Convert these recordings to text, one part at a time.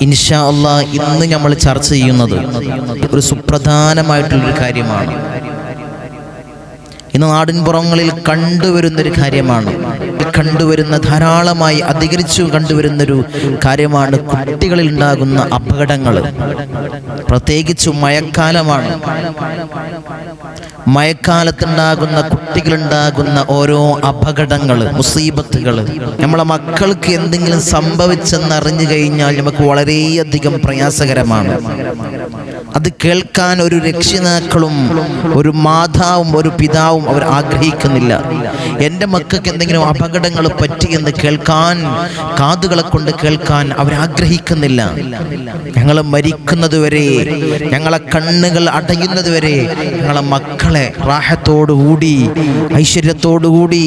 ഇൻഷാ അള്ളാ ഇന്ന് നമ്മൾ ചർച്ച ചെയ്യുന്നത് ഒരു സുപ്രധാനമായിട്ടുള്ളൊരു കാര്യമാണ്. ഇന്ന് നാടിൻപുറങ്ങളിൽ കണ്ടുവരുന്നൊരു കാര്യമാണ്. കണ്ടുവരുന്ന ധാരാളമായി അധികരിച്ചു കണ്ടുവരുന്നൊരു കാര്യമാണ് കുട്ടികളിൽ ഉണ്ടാകുന്ന അപകടങ്ങൾ. പ്രത്യേകിച്ച് മഴക്കാലമാണ്. മഴക്കാലത്തുണ്ടാകുന്ന കുട്ടികളുണ്ടാകുന്ന ഓരോ അപകടങ്ങൾ മുസീബത്തുകൾ. നമ്മളെ മക്കൾക്ക് എന്തെങ്കിലും സംഭവിച്ചെന്ന് അറിഞ്ഞു കഴിഞ്ഞാൽ നമുക്ക് വളരെയധികം പ്രയാസകരമാണ്. അത് കേൾക്കാൻ ഒരു രക്ഷിതാക്കളും ഒരു മാതാവും ഒരു പിതാവും അവർ ആഗ്രഹിക്കുന്നില്ല. എന്റെ മക്കൾക്ക് എന്തെങ്കിലും അപകടങ്ങൾ പറ്റിയെന്ന് കേൾക്കാൻ കാതുകളെ കൊണ്ട് കേൾക്കാൻ അവർ ആഗ്രഹിക്കുന്നില്ല. ഞങ്ങൾ മരിക്കുന്നതുവരെ ഞങ്ങളെ കണ്ണുകൾ അടയുന്നതുവരെ ഞങ്ങളെ മക്കളെ റാഹത്തോടുകൂടി ഐശ്വര്യത്തോടുകൂടി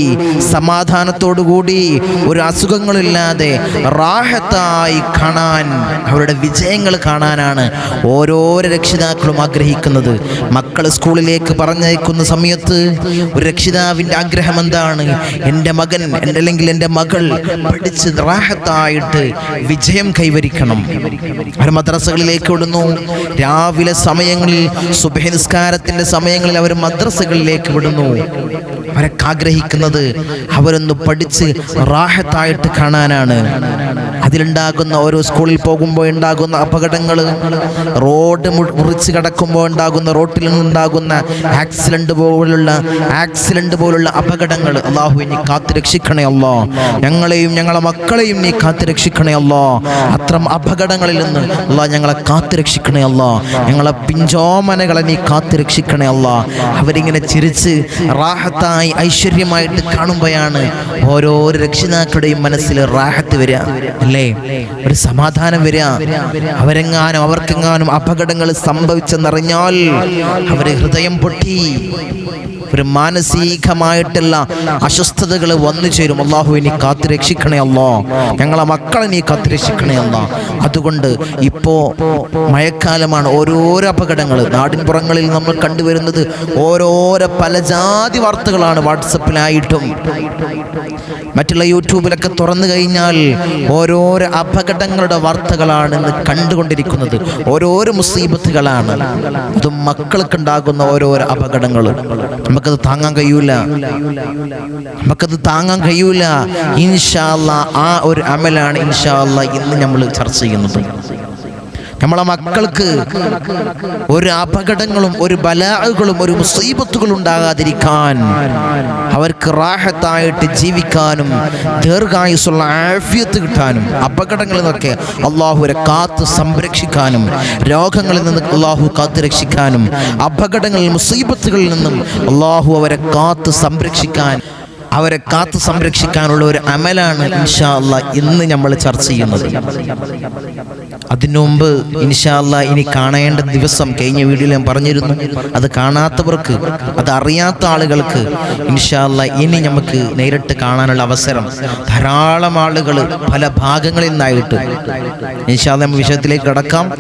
സമാധാനത്തോടുകൂടി ഒരു അസുഖങ്ങളില്ലാതെ റാഹത്തായി കാണാൻ അവരുടെ വിജയങ്ങൾ കാണാനാണ് ഓരോരോ രക്ഷിതാക്കളും ആഗ്രഹിക്കുന്നത്. മക്കൾ സ്കൂളിലേക്ക് പറഞ്ഞയക്കുന്ന സമയത്ത് ഒരു രക്ഷിതാവിന്റെ ആഗ്രഹം എന്താണ്? എന്റെ മകൻ എന്റെ അല്ലെങ്കിൽ എന്റെ മകൾ പഠിച്ച് റാഹത്തായിട്ട് വിജയം കൈവരിക്കണം. അവർ മദ്രസകളിലേക്ക് വിടുന്നു. രാവിലെ സമയങ്ങളിൽ സുബഹനിസ്കാരത്തിന്റെ സമയങ്ങളിൽ അവർ മദ്രസകളിലേക്ക് വിടുന്നു. അവരൊക്കെ ആഗ്രഹിക്കുന്നത് അവരൊന്ന് പഠിച്ച് റാഹത്തായിട്ട് കാണാനാണ്. അതിലുണ്ടാകുന്ന ഓരോ സ്കൂളിൽ പോകുമ്പോൾ ഉണ്ടാകുന്ന അപകടങ്ങൾ റോഡ് മുറിച്ച് കടക്കുമ്പോൾ ഉണ്ടാകുന്ന റോട്ടിൽ നിന്നുണ്ടാകുന്ന ആക്സിഡന്റ് പോലുള്ള ആക്സിഡന്റ് പോലുള്ള അപകടങ്ങൾ അള്ളാഹു നീ കാത്തു രക്ഷിക്കണേ അല്ലോ ഞങ്ങളെയും ഞങ്ങളെ മക്കളെയും നീ കാത്തു രക്ഷിക്കണേ അല്ലോ അത്തരം അപകടങ്ങളിൽ നിന്ന് അള്ളാഹ് ഞങ്ങളെ കാത്തു രക്ഷിക്കണേ അല്ലോ ഞങ്ങളെ പിഞ്ചോമനകളെ നീ കാത്തു രക്ഷിക്കണേ അല്ലോ അവരിങ്ങനെ ചിരിച്ച് റാഹത്തായി ഐശ്വര്യമായിട്ട് കാണുമ്പോഴാണ് ഓരോ രക്ഷിതാക്കളുടെയും മനസ്സിൽ റാഹത്ത് വരിക. അല്ലേ ഒരു സമാധാനം വരിക. അവരെങ്ങാനും അവർക്കെങ്ങാനും അപകടങ്ങൾ സംഭവിച്ചെന്നറിഞ്ഞാൽ അവർ ഹൃദയം പൊട്ടി. ഒരു മാനസികമായിട്ടുള്ള അസ്വസ്ഥതകൾ വന്നു ചേരും. അള്ളാഹു നീ കാത്തു രക്ഷിക്കണേ അല്ലോ ഞങ്ങളെ മക്കളെ നീ കാത്തു രക്ഷിക്കണേ അല്ലോ അതുകൊണ്ട് ഇപ്പോ മഴക്കാലമാണ് ഓരോരോ അപകടങ്ങൾ നാടിൻപുറങ്ങളിൽ നമ്മൾ കണ്ടുവരുന്നത് ഓരോരോ പല ജാതി വാർത്തകളാണ് വാട്സപ്പിലായിട്ടും. മറ്റുള്ള യൂട്യൂബിലൊക്കെ തുറന്നു കഴിഞ്ഞാൽ ഓരോരോ അപകടങ്ങളുടെ വാർത്തകളാണ് ഇന്ന് കണ്ടുകൊണ്ടിരിക്കുന്നത്. ഓരോരോ മുസീബത്തുകളാണ്. അതും മക്കൾക്ക് ഉണ്ടാകുന്ന ഓരോരോ അപകടങ്ങൾ നമുക്കത് താങ്ങാൻ കഴിയൂല. നമുക്കത് താങ്ങാൻ കഴിയൂല. ഇൻഷാല്ല ആ ഒരു അമലാണ് ഇൻഷാല്ല ഇന്ന് നമ്മൾ ചർച്ച ചെയ്യുന്നത്. നമ്മളെ മക്കൾക്ക് ഒരു അപകടങ്ങളും ഒരു ബലാഹുകളും ഒരു മുസീബത്തുകളും ഉണ്ടാകാതിരിക്കാൻ അവർക്ക് റാഹത്തായിട്ട് ജീവിക്കാനും ദീർഘായുസുള്ള ആഫ്യത്ത് കിട്ടാനും അപകടങ്ങളിൽ നിന്നൊക്കെ അള്ളാഹുരെ കാത്ത് സംരക്ഷിക്കാനും രോഗങ്ങളിൽ നിന്ന് അള്ളാഹു കാത്തു രക്ഷിക്കാനും അപകടങ്ങളിൽ മുസീബത്തുകളിൽ നിന്നും അള്ളാഹു അവരെ കാത്ത് സംരക്ഷിക്കാൻ അവരെ കാത്തു സംരക്ഷിക്കാനുള്ള ഒരു അമലാണ് ഇൻഷാ അല്ല ഇന്ന് നമ്മൾ ചർച്ച ചെയ്യുന്നത്. അതിനു ഇൻഷാ അല്ലാ ഇനി കാണേണ്ട ദിവസം കഴിഞ്ഞ വീഡിയോയിൽ ഞാൻ പറഞ്ഞിരുന്നു. അത് കാണാത്തവർക്ക് അത് അറിയാത്ത ആളുകൾക്ക് ഇൻഷാ അല്ലാ ഇനി നമുക്ക് നേരിട്ട് കാണാനുള്ള അവസരം. ധാരാളം ആളുകൾ പല ഭാഗങ്ങളിൽ നിന്നായിട്ട് ഇൻഷാ അല്ലാ നമ്മൾ വിഷയത്തിലേക്ക് കടക്കാം.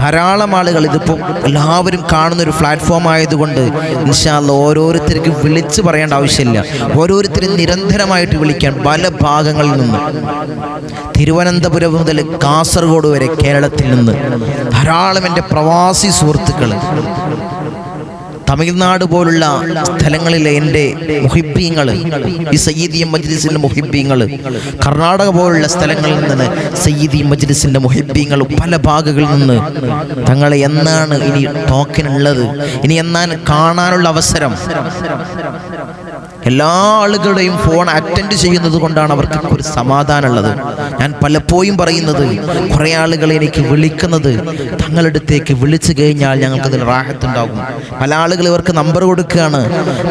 ധാരാളം ആളുകൾ ഇതിപ്പോൾ എല്ലാവരും കാണുന്ന ഒരു പ്ലാറ്റ്ഫോം ആയതുകൊണ്ട് ഇൻഷാ ഓരോരുത്തർക്കും വിളിച്ച് പറയേണ്ട ആവശ്യമില്ല. ഓരോരുത്തരും നിരന്തരമായിട്ട് വിളിക്കാൻ പല ഭാഗങ്ങളിൽ നിന്ന്. തിരുവനന്തപുരം മുതൽ കാസർഗോഡ് വരെ കേരളത്തിൽ നിന്ന് ധാരാളം എന്റെ പ്രവാസി സുഹൃത്തുക്കൾ തമിഴ്നാട് പോലുള്ള സ്ഥലങ്ങളിലെ എന്റെ മുഹിബീങ്ങൾ ഈ സയ്യിദി മജ്ലിസിന്റെ മുഹിബീങ്ങൾ കർണാടക പോലുള്ള സ്ഥലങ്ങളിൽ നിന്ന് സയ്യിദി മജ്ലിസിന്റെ മുഹിബീങ്ങൾ പല ഭാഗങ്ങളിൽ നിന്ന് തങ്ങളെ എന്നാണ് ഇനി ടോക്കൻ ഉള്ളത് ഇനി എന്നാണ് കാണാനുള്ള അവസരം. എല്ലാ ആളുകളുടെയും ഫോൺ അറ്റൻഡ് ചെയ്യുന്നത് കൊണ്ടാണ് അവർക്ക് ഒരു സമാധാനമുള്ളത്. ഞാൻ പലപ്പോഴും പറയുന്നത് കുറേ ആളുകൾ എനിക്ക് വിളിക്കുന്നത് തങ്ങളടുത്തേക്ക് വിളിച്ചു കഴിഞ്ഞാൽ ഞങ്ങൾക്ക് അതിൽ റാഹത്തുണ്ടാകും. പല ആളുകൾ ഇവർക്ക് നമ്പർ കൊടുക്കുകയാണ്.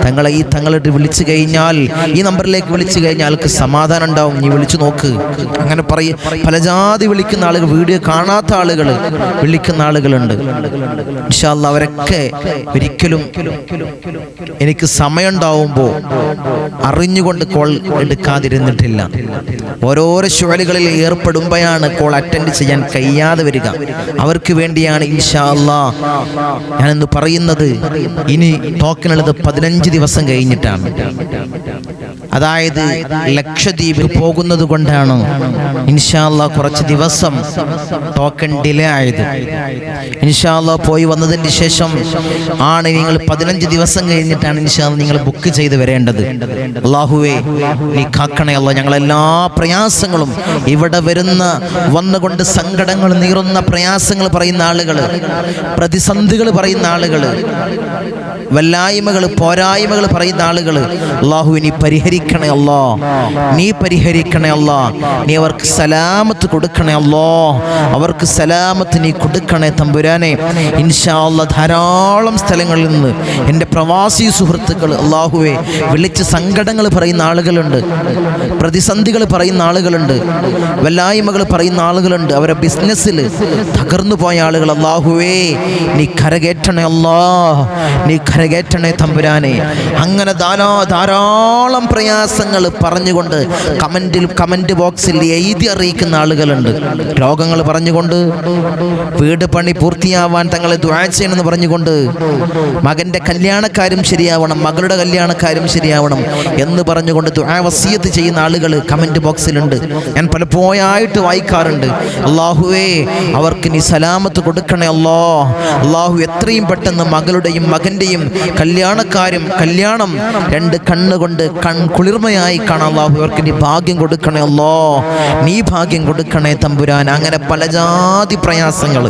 തങ്ങളെ ഈ തങ്ങളുടെ വിളിച്ചു കഴിഞ്ഞാൽ ഈ നമ്പറിലേക്ക് വിളിച്ചു കഴിഞ്ഞാൽ ആൾക്ക് സമാധാനം ഉണ്ടാവും. നീ വിളിച്ചു നോക്ക്. അങ്ങനെ പറയും പല ജാതി വിളിക്കുന്ന ആളുകൾ വീഡിയോ കാണാത്ത ആളുകൾ വിളിക്കുന്ന ആളുകളുണ്ട്. അവരൊക്കെ ഒരിക്കലും എനിക്ക് സമയമുണ്ടാവുമ്പോൾ അറിഞ്ഞുകൊണ്ട് കോൾ എടുക്കാതിരുന്നിട്ടില്ല. ഓരോരോ ശുഴലുകളിൽ ഏർപ്പെടുമ്പോഴാണ് കോൾ അറ്റൻഡ് ചെയ്യാൻ കഴിയാതെ വരിക. അവർക്ക് വേണ്ടിയാണ് ഇൻഷാ ഞാനെന്ന് ഞാനിന്ന് പറയുന്നത്. ഇനി ടോക്കനുള്ളത് പതിനഞ്ച് ദിവസം കഴിഞ്ഞിട്ടാണ്. അതായത് ലക്ഷദ്വീപിൽ പോകുന്നത് കൊണ്ടാണ് ഇൻഷാല്ല കുറച്ച് ദിവസം ടോക്കൺ ഡിലേ ആയത്. ഇൻഷാല്ല പോയി വന്നതിന് ശേഷം ആണ് നിങ്ങൾ പതിനഞ്ച് ദിവസം കഴിഞ്ഞിട്ടാണ് ഇൻഷാല്ല നിങ്ങൾ ബുക്ക് ചെയ്ത് വരേണ്ടത്. അള്ളാഹുവേ നീ കാക്കണേ അല്ല. ഞങ്ങളെല്ലാ പ്രയാസങ്ങളും ഇവിടെ വരുന്ന വന്നുകൊണ്ട് സങ്കടങ്ങൾ നീറുന്ന പ്രയാസങ്ങൾ പറയുന്ന ആളുകൾ പ്രതിസന്ധികൾ പറയുന്ന ആളുകൾ വല്ലായ്മകൾ പോരായ്മകൾ പറയുന്ന ആളുകൾ അള്ളാഹു നീ പരിഹരിക്കണേ അല്ലോ. നീ പരിഹരിക്കണേ അല്ലോ. നീ അവർക്ക് സലാമത്ത് കൊടുക്കണേ അല്ലോ. അവർക്ക് സലാമത്ത് നീ കൊടുക്കണേ തമ്പുരാനെ. ഇൻഷാ ധാരാളം സ്ഥലങ്ങളിൽ നിന്ന് എന്റെ പ്രവാസി സുഹൃത്തുക്കൾ അള്ളാഹുവെ വിളിച്ച് സങ്കടങ്ങൾ പറയുന്ന ആളുകളുണ്ട്. പ്രതിസന്ധികൾ പറയുന്ന ആളുകളുണ്ട്. വല്ലായ്മകൾ പറയുന്ന ആളുകളുണ്ട്. അവരെ ബിസിനസ്സിൽ തകർന്നു പോയ ആളുകൾ അള്ളാഹുവേ നീ കരകേറ്റണേ അല്ലാ. നീ കരകയറ്റണേ തമ്പുരാനെ. അങ്ങനെ ധാരാ ധാരാളം പ്രയാസങ്ങൾ പറഞ്ഞുകൊണ്ട് കമന്റിൽ കമന്റ് ബോക്സിൽ എഴുതി അറിയിക്കുന്ന ആളുകളുണ്ട്. രോഗങ്ങൾ പറഞ്ഞുകൊണ്ട് വീട് പണി പൂർത്തിയാവാൻ തങ്ങളെ ദ്വാഴ്ചയെന്ന് പറഞ്ഞുകൊണ്ട് മകന്റെ കല്യാണക്കാരും ശരിയാവണം മകളുടെ കല്യാണക്കാരും ശരിയാവണം എന്ന് പറഞ്ഞുകൊണ്ട് ദുആ വസിയത്ത് ചെയ്യുന്ന ആളുകൾ കമന്റ് ബോക്സിലുണ്ട്. ഞാൻ പലപ്പോഴായിട്ട് വായിക്കാറുണ്ട് അള്ളാഹുവേ അവർക്ക് നീ സലാമത്ത് കൊടുക്കണേ അല്ലോ. അള്ളാഹു എത്രയും പെട്ടെന്ന് മകളുടെയും മകന്റെയും കല്യാണക്കാരും കല്യാണം രണ്ട് കണ്ണുകൊണ്ട് കൺ കുളിർമയായി കാണാം അള്ളാഹു ഇവർക്ക് നീ ഭാഗ്യം കൊടുക്കണേ അല്ലോ. നീ ഭാഗ്യം കൊടുക്കണേ തമ്പുരാൻ. അങ്ങനെ പല ജാതി പ്രയാസങ്ങൾ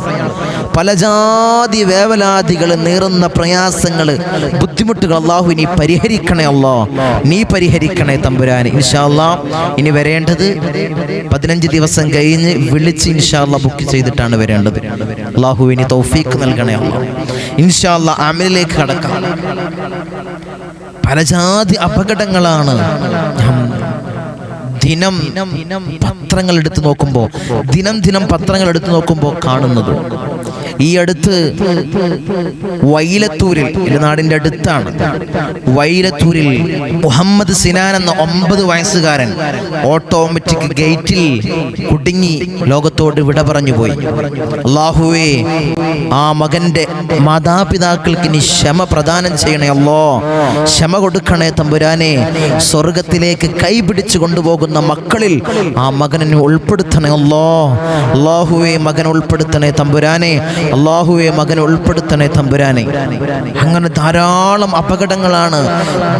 പല ജാതി വേവലാതികൾ നേറുന്ന പ്രയാസങ്ങൾ ബുദ്ധിമുട്ടുകൾ അള്ളാഹു നീ പരിഹരിക്കണേ അല്ലോ. നീ പരിഹരിക്കണേ തമ്പുരാൻ ഇൻഷാല്ലാ ഇനി വരേണ്ടത് പതിനഞ്ച് ദിവസം കഴിഞ്ഞ് വിളിച്ച് ഇൻഷാല്ല ബുക്ക് ചെയ്തിട്ടാണ് വരേണ്ടത്. അള്ളാഹു ഇനി തൗഫീക്ക് നൽകണേ അല്ലോ. ഇൻഷാല്ല അമലിലേക്ക് കടക്കാം. പല ജാതി അപകടങ്ങളാണ്. ദിനം പത്രങ്ങൾ എടുത്ത് നോക്കുമ്പോൾ ദിനം ദിനം പത്രങ്ങൾ എടുത്ത് നോക്കുമ്പോൾ കാണുന്നത്. ഈ അടുത്ത് വൈലത്തൂരിൽ നാടിന്റെ അടുത്താണ്. വൈലത്തൂരിൽ മുഹമ്മദ് സിനാൻ എന്ന ഒമ്പത് വയസ്സുകാരൻ ഓട്ടോമാറ്റിക് ഗേറ്റിൽ കുടുങ്ങി ലോകത്തോട് വിട പറഞ്ഞു പോയി. അള്ളാഹുവേ ആ മകന്റെ മാതാപിതാക്കൾക്ക് നീ ക്ഷമ പ്രദാനം ചെയ്യണേ അല്ലോ ക്ഷമ കൊടുക്കണേ തമ്പുരാനെ. സ്വർഗത്തിലേക്ക് കൈപിടിച്ചു കൊണ്ടുപോകുന്ന മക്കളിൽ ആ മകനെ ഉൾപ്പെടുത്തണേ അല്ലോ അള്ളാഹുവേ മകൻ ഉൾപ്പെടുത്തണേ തമ്പുരാനെ. അള്ളാഹുവെ മകൻ ഉൾപ്പെടുത്തണേ തമ്പുരാനെ. അങ്ങനെ ധാരാളം അപകടങ്ങളാണ്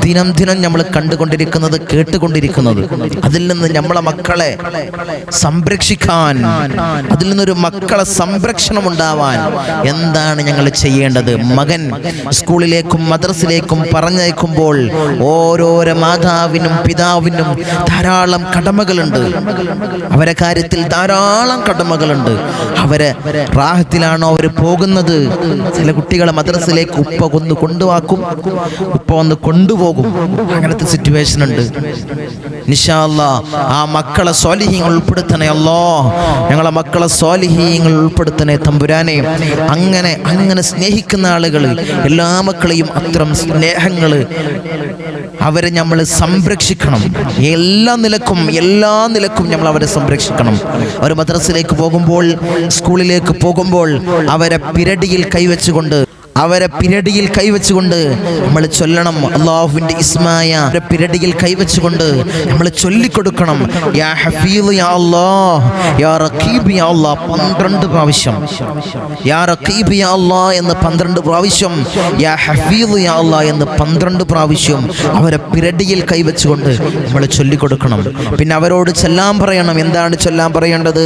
ദിനം ദിനം നമ്മൾ കണ്ടുകൊണ്ടിരിക്കുന്നത് കേട്ടുകൊണ്ടിരിക്കുന്നത്. അതിൽ നിന്ന് നമ്മളെ മക്കളെ സംരക്ഷിക്കാൻ അതിൽ നിന്നൊരു മക്കളെ സംരക്ഷണം ഉണ്ടാവാൻ എന്താണ് ഞങ്ങൾ ചെയ്യേണ്ടത്? മകൻ സ്കൂളിലേക്കും മദ്രസിലേക്കും പറഞ്ഞയക്കുമ്പോൾ ഓരോരോ മാതാവിനും പിതാവിനും ധാരാളം കടമകളുണ്ട്. അവരെ കാര്യത്തിൽ ധാരാളം കടമകളുണ്ട്. അവരെ റാഹത്തിലാണോ അവർ പോകുന്നത്? ചില കുട്ടികളെ മദ്രസിലേക്ക് ഉപ്പ കൊന്ന് കൊണ്ടുവാക്കും ഉപ്പ വന്ന് കൊണ്ടുപോകും. അങ്ങനത്തെ സിറ്റുവേഷൻ ഉണ്ട്. നിഷാല്ല ആ മക്കളെ സ്വാലിഹ്യങ്ങൾ ഉൾപ്പെടുത്തണേ അല്ലോ. ഞങ്ങളെ മക്കളെ സ്വാലിഹ്യങ്ങൾ ഉൾപ്പെടുത്തണേ തമ്പുരാനെ. അങ്ങനെ അങ്ങനെ സ്നേഹിക്കുന്ന ആളുകൾ എല്ലാ മക്കളെയും അത്തരം സ്നേഹങ്ങൾ അവരെ നമ്മൾ സംരക്ഷിക്കണം. എല്ലാ നിലക്കും എല്ലാ നിലക്കും നമ്മൾ അവരെ സംരക്ഷിക്കണം. അവർ മദ്രസിലേക്ക് പോകുമ്പോൾ സ്കൂളിലേക്ക് പോകുമ്പോൾ അവരെ പിരടിയിൽ കൈവച്ചുകൊണ്ട് അവരെ പിരടിയിൽ കൈവച്ചുകൊണ്ട് നമ്മൾ ചൊല്ലണം. അള്ളാഹുവിന്റെ ഇസ്മായ അവരെ പിരടിയിൽ കൈവച്ചുകൊണ്ട് നമ്മൾ ചൊല്ലിക്കൊടുക്കണം. യാ ഹഫീദ് യാ അല്ലാഹ് യാ റഖീബ് യാ അല്ലാഹ് പന്ത്രണ്ട് പ്രാവശ്യം. യാ റഖീബ് യാ അല്ലാഹ് എന്ന് പന്ത്രണ്ട് പ്രാവശ്യം. യാ ഹഫീദ് യാ അല്ലാഹ് എന്ന് പന്ത്രണ്ട് പ്രാവശ്യം അവരെ പിരടിയിൽ കൈവച്ചുകൊണ്ട് നമ്മൾ ചൊല്ലിക്കൊടുക്കണം. പിന്നെ അവരോട് ചെല്ലാൻ പറയണം. എന്താണ് ചൊല്ലാൻ പറയേണ്ടത്?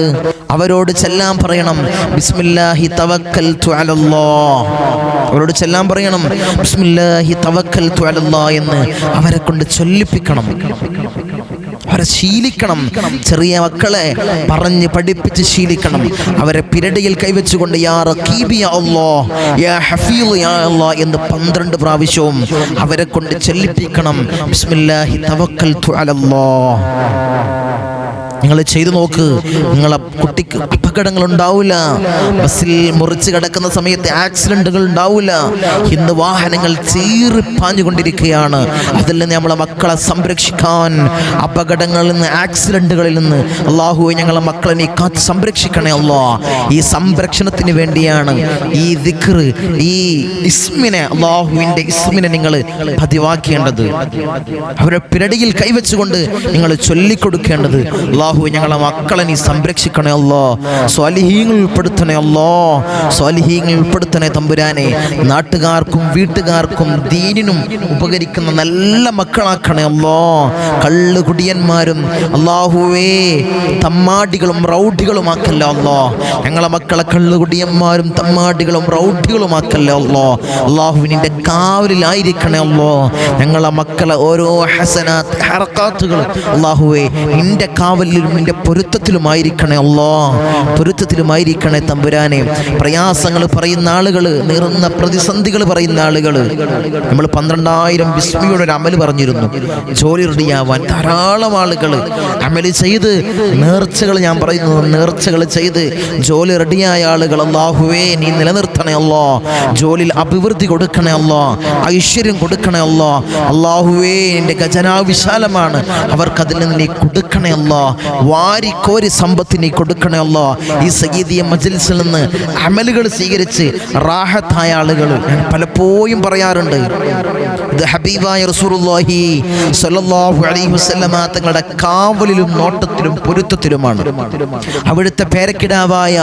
അവരോട് ചെല്ലാൻ പറയണം. ബിസ്മില്ലാഹി തവക്കൽതു അലല്ലാഹ്. അവരോട് ചെല്ലാൻ പറയണം. എന്ന് അവരെ കൊണ്ട് ചൊല്ലിപ്പിക്കണം. അവരെ ശീലിക്കണം. ചെറിയ മക്കളെ പറഞ്ഞ് പഠിപ്പിച്ച് ശീലിക്കണം. അവരെ പിരടിയിൽ കൈവച്ചുകൊണ്ട് യാ യാ യാ എന്ന് പന്ത്രണ്ട് പ്രാവശ്യവും അവരെ കൊണ്ട് ചൊല്ലിപ്പിക്കണം. ബിസ്മില്ലാഹി നിങ്ങൾ ചെയ്തു നോക്ക്. നിങ്ങളെ കുട്ടിക്ക് അപകടങ്ങൾ ഉണ്ടാവില്ല ബസ്സിൽ മുറിച്ച് കിടക്കുന്ന സമയത്ത് ആക്സിഡന്റുകൾ ഉണ്ടാവില്ല ഇന്ന് വാഹനങ്ങൾ ചീറിപ്പാഞ്ഞുകൊണ്ടിരിക്കുകയാണ് അതിൽ നിന്ന് നമ്മളെ മക്കളെ സംരക്ഷിക്കാൻ അപകടങ്ങളിൽ നിന്ന് ആക്സിഡന്റുകളിൽ നിന്ന് അള്ളാഹുവെ ഞങ്ങളെ മക്കളെ നീ കാത്ത് സംരക്ഷിക്കണേ അല്ലോ ഈ സംരക്ഷണത്തിന് വേണ്ടിയാണ് ഈ ദിക്ർ ഈ ഇസ്മിനെ അള്ളാഹുവിന്റെ ഇസ്മിനെ നിങ്ങൾ പതിവാക്കേണ്ടത്. അവരുടെ പിരടിയിൽ കൈവച്ചുകൊണ്ട് നിങ്ങൾ ചൊല്ലിക്കൊടുക്കേണ്ടത്. അള്ളാഹു ഞങ്ങളെ മക്കളെ നീ സംരക്ഷിക്കണേ അല്ലോ. സ്വാലിഹീങ്ങൾ ഉൾപ്പെടുത്തണേ അല്ലോ. സ്വാലിഹീങ്ങൾ ഉൾപ്പെടുത്തണേ തമ്പുരാനെ. നാട്ടുകാർക്കും വീട്ടുകാർക്കും ദീനിനും ഉപകരിക്കുന്ന നല്ല മക്കളാക്കണേ അല്ലോ. കള്ളു കുടിയന്മാരും അള്ളാഹുവേ തമ്മാടികളും റൗഡികളുമാക്കല്ലോ അല്ലോ. ഞങ്ങളെ മക്കളെ കള്ളു കുടിയന്മാരും തമ്മാടികളും റൗഡികളുമാക്കല്ലോ അല്ലോ. അള്ളാഹുവിനിന്റെ കാവലിലായിരിക്കണേ അല്ലോ. ഞങ്ങളെ മക്കളെ ഓരോ ഹസനാത്ത് ഹറക്കാത്തുകൾ അള്ളാഹുവേ നിന്റെ കാവലിലും നിന്റെ പൊരുത്തത്തിലുമായിരിക്കണേ അല്ലോ. പൊരുത്തത്തിലുമായിരിക്കണേ തമ്പുരാനെ. പ്രയാസങ്ങൾ പറയുന്ന ആളുകൾ നീറുന്ന പ്രതിസന്ധികൾ പറയുന്ന ആളുകൾ നമ്മൾ പന്ത്രണ്ടായിരം ബിസ്മിയുടെ ഒരു അമൽ പറഞ്ഞിരുന്നു. ജോലി റെഡിയാവാൻ ധാരാളം ആളുകൾ അമൽ ചെയ്ത് നേർച്ചകൾ ഞാൻ പറയുന്നു നേർച്ചകൾ ചെയ്ത് ജോലി റെഡിയായ ആളുകൾ അള്ളാഹുവേ നീ നിലനിർത്തണേ അല്ലോ. ജോലിയിൽ അഭിവൃദ്ധി കൊടുക്കണേ അല്ലോ. ഐശ്വര്യം കൊടുക്കണേ അല്ലോ. അള്ളാഹുവേ എന്റെ ഖജനാവിശാലമാണ്. അവർക്ക് അതിൽ നിന്ന് നീ കൊടുക്കണേ അല്ലോ. വാരിക്കോരി സമ്പത്ത് നീ കൊടുക്കണേ അല്ലോ. ഈ സഗീതിയ മജിൽസിൽ നിന്ന് അമലുകൾ സ്വീകരിച്ച് റാഹത്തായ ആളുകൾ ഞാൻ പലപ്പോഴും പറയാറുണ്ട്. ഹബീബായ റസൂറുല്ലാഹി സല്ലല്ലാഹു അലൈഹി വസല്ലമ തങ്ങളുടെ കാവലിലും നോട്ടത്തിലും പൊരുത്തത്തിലുമാണ്. അവിടുത്തെ പേരക്കിടാവായ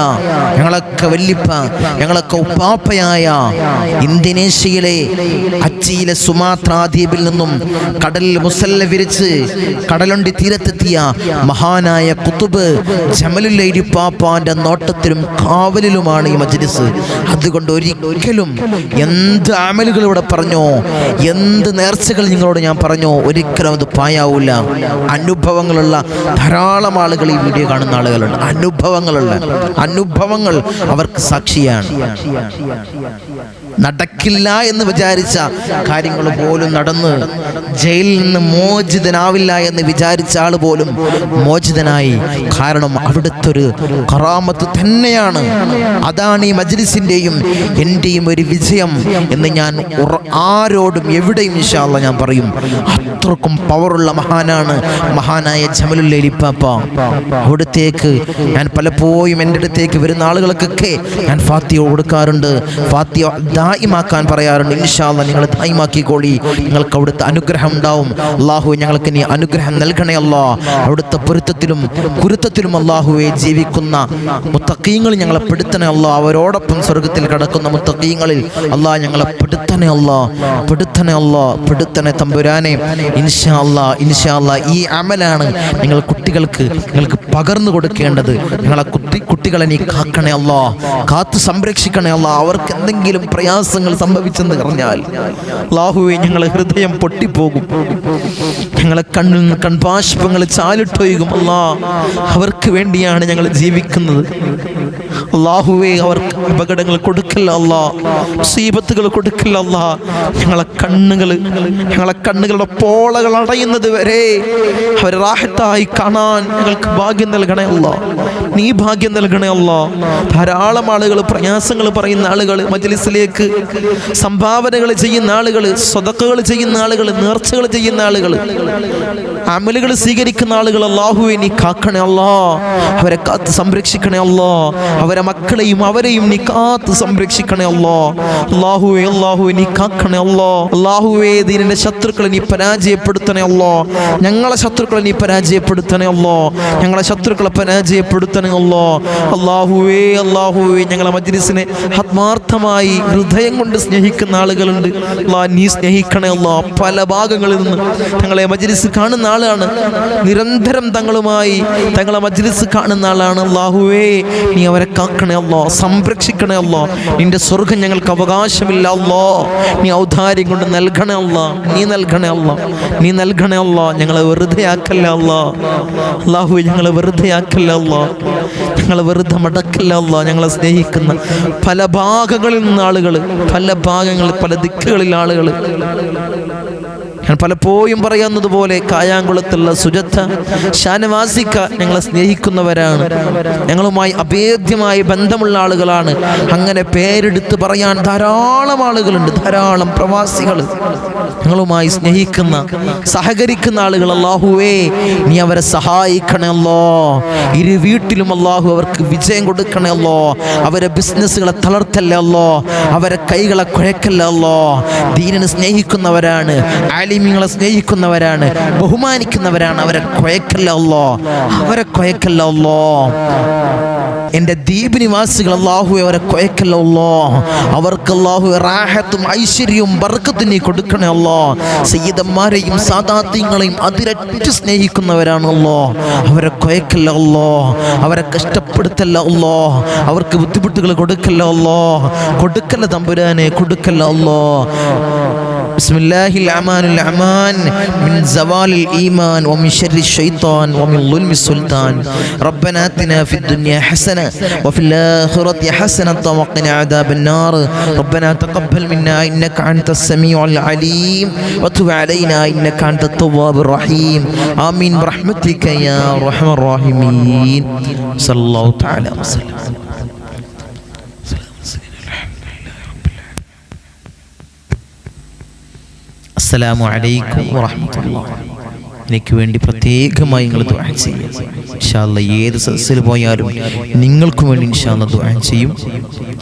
ഞങ്ങളൊക്കെ വല്യപ്പ ഞങ്ങളൊക്കെ ഉപ്പാപ്പയായ ഇന്തോനേഷ്യയിലെ അച്ചിയിലെ സുമാത്ര ദ്വീപിൽ നിന്നും കടലിൽ മുസല്ല വിരിച്ച് കടലുണ്ടി തീരത്തെത്തിയ മഹാനായ കുത്തുബ് ജമലുല്ലൈരിപ്പാപ്പാന്റെ നോട്ടത്തിലും കാവലിലുമാണ് ഈ മജ്ലിസ്. അതുകൊണ്ട് ഒരിക്കലും എന്ത് അമലുകൾ ഇവിടെ പറഞ്ഞോ എന്ത് നേർച്ചകൾ നിങ്ങളോട് ഞാൻ പറഞ്ഞു? ഒരിക്കലും അത് പായാവൂല അനുഭവങ്ങളുള്ള ധാരാളം ആളുകൾ ഈ വീഡിയോ കാണുന്ന ആളുകളുണ്ട്. അനുഭവങ്ങളുള്ള അനുഭവങ്ങൾ അവർക്ക് സാക്ഷിയാണ്. നടക്കില്ല എന്ന് വിചാരിച്ച കാര്യങ്ങൾ പോലും നടന്ന് ജയിലിൽ നിന്ന് മോചിതനാവില്ല എന്ന് വിചാരിച്ച ആൾ പോലും മോചിതനായി. കാരണം അവിടുത്തെ ഒരു കറാമത്ത് തന്നെയാണ്. അതാണ് ഈ മജ്ലിസിന്റെയും എന്റെയും ഒരു വിജയം എന്ന് ഞാൻ ആരോടും എവിടെയും ഇൻഷാല്ല ഞാൻ പറയും. അത്രക്കും പവറുള്ള മഹാനാണ് മഹാനായ ജമലുല്ലിപ്പാപ്പ അവിടത്തേക്ക് ഞാൻ പലപ്പോഴും എന്റെ അടുത്തേക്ക് വരുന്ന ആളുകൾക്കൊക്കെ ഞാൻ ഫാത്തിയോ കൊടുക്കാറുണ്ട്. ഫാത്തിയോ ദായിമാക്കാൻ പറയാറുണ്ട്. ഇൻഷാല്ല നിങ്ങൾ ദായിമാക്കിക്കോളി. നിങ്ങൾക്ക് അവിടുത്തെ അനുഗ്രഹം ഉണ്ടാവും. അള്ളാഹു ഞങ്ങൾക്ക് നീ അനുഗ്രഹം നൽകണേ അല്ലോ. അവിടുത്തെ പൊരുത്തത്തിലും കുരുത്തത്തിലും അള്ളാഹുവെ ജീവിക്കുന്ന മുത്തക്കീങ്ങൾ ഞങ്ങളെ പെടുത്തണേ അല്ലോ. അവരോടൊപ്പം സ്വർഗത്തിൽ കടക്കുന്ന മുത്തക്കീങ്ങളിൽ അള്ളാഹ് ഞങ്ങളെ പെടുത്തണേ അല്ലോ. പെടുത്തണേ അല്ലോ. പെടുത്തണേ തമ്പുരാനെ. ഇൻഷാ അല്ലാ ഇൻഷാ ഈ അമലാണ് നിങ്ങൾ കുട്ടികൾക്ക് നിങ്ങൾക്ക് പകർന്നു കൊടുക്കേണ്ടത്. നിങ്ങളെ കുട്ടി കുട്ടികളെ നീ കാക്കണേ അല്ലോ. കാത്തു സംരക്ഷിക്കണേ അല്ലോ. അവർക്ക് എന്തെങ്കിലും പ്രയാസങ്ങൾ സംഭവിച്ചെന്ന് പറഞ്ഞാൽ ലാഹുവെ ഞങ്ങളെ ഹൃദയം പൊട്ടിപ്പോകും. ഞങ്ങളെ കണ്ണിൽ നിന്ന് കൺപാഷ്പങ്ങൾ ചാലിട്ടൊഴുകും. അല്ലാ അവർക്ക് വേണ്ടിയാണ് ഞങ്ങൾ ജീവിക്കുന്നത്. അള്ളാഹുവെ അവർക്ക് അപകടങ്ങൾ കൊടുക്കില്ല അല്ലാ സീപത്തുകൾ കൊടുക്കില്ല അല്ലാ. ഞങ്ങളെ കണ്ണുകൾ ഞങ്ങളെ കണ്ണുകളുടെ പോളകൾ അടയുന്നത് വരെ അവരെ റാഹത്തായി കാണാൻ ഞങ്ങൾക്ക് ഭാഗ്യം നൽകണേ അല്ല. നീ ഭാഗ്യം നൽകണേ അല്ല. ധാരാളം ആളുകൾ പ്രയാസങ്ങൾ പറയുന്ന ആളുകൾ മജ്ലിസിലേക്ക് സംഭാവനകൾ ചെയ്യുന്ന ആളുകൾ സ്വതക്കുകൾ ചെയ്യുന്ന ആളുകൾ നേർച്ചകൾ ചെയ്യുന്ന ആളുകൾ അമലുകൾ സ്വീകരിക്കുന്ന ആളുകൾ അള്ളാഹുവെ നീ കാക്കണേ അല്ലാ. അവരെ കാത്ത് സംരക്ഷിക്കണേ അല്ലോ. അവരെ മക്കളെയും അവരെയും നീ കാത്ത് സംരക്ഷിക്കണേ അല്ലോ. അള്ളാഹുവേ അള്ളാഹുവെ നീ കാക്കണേ അല്ലോ. അള്ളാഹുവേ ദീനിന്റെ ശത്രുക്കളെ നീ പരാജയപ്പെടുത്തണേ അല്ലോ. ഞങ്ങളെ ശത്രുക്കളെ നീ പരാജയപ്പെടുത്തണേ അല്ലോ. ഞങ്ങളെ ശത്രുക്കളെ പരാജയപ്പെടുത്തണേ അല്ലോ. അള്ളാഹുവേ അള്ളാഹുവേ ഞങ്ങളെ മജ്ലിസിനെ ആത്മാർത്ഥമായി ഹൃദയം കൊണ്ട് സ്നേഹിക്കുന്ന ആളുകളുണ്ട്. അള്ളാ നീ സ്നേഹിക്കണേ അല്ലോ പല ഭാഗങ്ങളിൽ നിന്ന് തങ്ങളെ മജ്ലിസ് കാണുന്ന ആളാണ്. നിരന്തരം തങ്ങളുമായി തങ്ങളെ മജ്ലിസ് കാണുന്ന ആളാണ്. അള്ളാഹുവേ നീ അവരെ കാക്കണേ അല്ലോ സംരക്ഷിക്കണേ അല്ലോ നിന്റെ സ്വർഗം ഞങ്ങൾക്ക് അവകാശമില്ല അല്ലോ നീ ഔദാര്യം കൊണ്ട് നൽകണേ അല്ലോ നീ നൽകണേ അല്ലോ നീ നൽകണേ അല്ലോ ഞങ്ങളെ വെറുതെ ആക്കല്ല അല്ലോ അള്ളാഹു ഞങ്ങളെ വെറുതെ ആക്കല്ല അല്ലോ ഞങ്ങളെ വെറുതെ മടക്കില്ല ഞങ്ങളെ സ്നേഹിക്കുന്ന പല ഭാഗങ്ങളിൽ നിന്ന് ആളുകൾ പല ഭാഗങ്ങളിൽ പല ദിക്കുകളിൽ ആളുകൾ ഞാൻ പലപ്പോഴും പറയുന്നത് പോലെ കായാങ്കുളത്തുള്ള സുജത്ത ഷാനവാസിക്ക ഞങ്ങളെ സ്നേഹിക്കുന്നവരാണ്. ഞങ്ങളുമായി അഭേദ്യമായ ബന്ധമുള്ള ആളുകളാണ്. അങ്ങനെ പേരെടുത്ത് പറയാൻ ധാരാളം ആളുകളുണ്ട് ധാരാളം പ്രവാസികൾ ഞങ്ങളുമായി സ്നേഹിക്കുന്ന സഹകരിക്കുന്ന ആളുകൾ അള്ളാഹുവേ നീ അവരെ സഹായിക്കണമല്ലോ ഇരു വീട്ടിലും അള്ളാഹു അവർക്ക് വിജയം കൊടുക്കണമല്ലോ അവരെ ബിസിനസ്സുകളെ തളർത്തല്ലോ അവരെ കൈകളെ കുഴക്കല്ലോ ദീനനെ സ്നേഹിക്കുന്നവരാണ് ആലിമ്യങ്ങളെ സ്നേഹിക്കുന്നവരാണ് ബഹുമാനിക്കുന്നവരാണ്. അവരെ കുഴക്കല്ലോ അവരെ കുഴക്കല്ലോ എന്റെ ദ്വീപ് നിവാസികൾ അള്ളാഹു അവരെ കൊയക്കല്ലോ അവർക്ക് അള്ളാഹു റാഹത്തും ഐശ്വര്യവും ബർക്കത്തും നീ കൊടുക്കണേ അല്ലോ. സയ്യിദന്മാരെയും സാദാത്യങ്ങളെയും അതിരറ്റ് സ്നേഹിക്കുന്നവരാണല്ലോ അവരെ കൊയക്കല്ലോ അവരെ കഷ്ടപ്പെടുത്തല്ലോ അവർക്ക് ബുദ്ധിമുട്ടുകൾ കൊടുക്കല്ലോ കൊടുക്കല്ല തമ്പുരാനെ കൊടുക്കല്ലോ بسم الله الأعمان الأعمان من زوال الإيمان ومن شر الشيطان ومن ظلم السلطان ربنا آتنا في الدنيا حسنة وفي الآخرة حسنة وقنا عذاب النار ربنا تقبل منا إنك أنت السميع العليم وتب علينا إنك أنت التواب الرحيم آمين برحمتك يا أرحم الراحمين صلى الله تعالى وسلم അസ്സലാമു അലൈക്കും വറഹ്മത്തുള്ളാഹി എനിക്ക് വേണ്ടി പ്രത്യേകമായി നിങ്ങൾ ദുആ ചെയ്യും. ഇൻഷാല്ല ഏത് സദസ്സിൽ പോയാലും നിങ്ങൾക്കും വേണ്ടി ഇൻഷാല്ല ദുആ ചെയ്യും.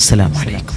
അസ്സലാമു അലൈക്കും.